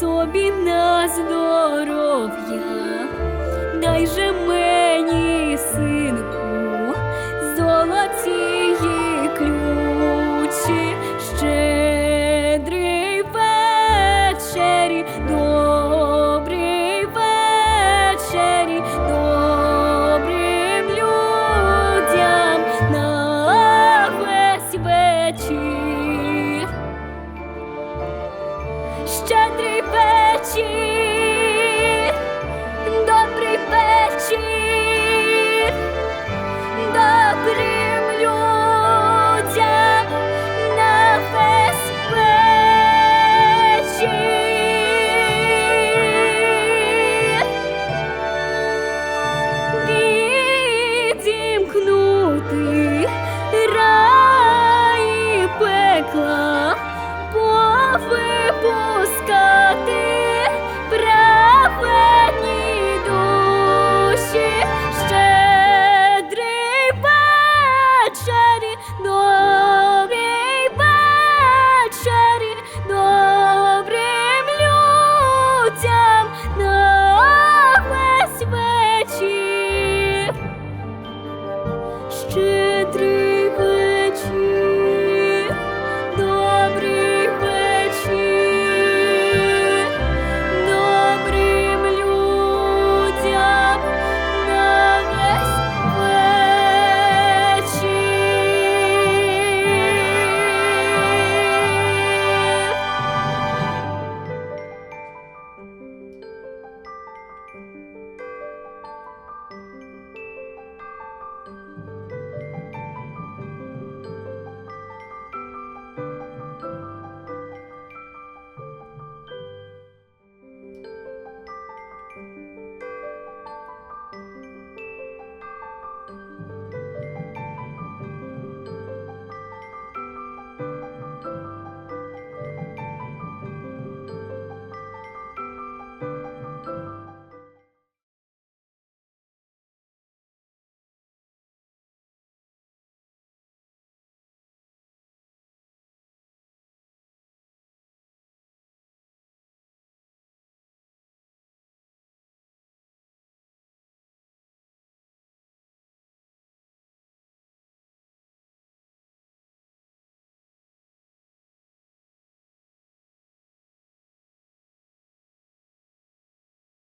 собі на здоров'я, дай же мені, синку,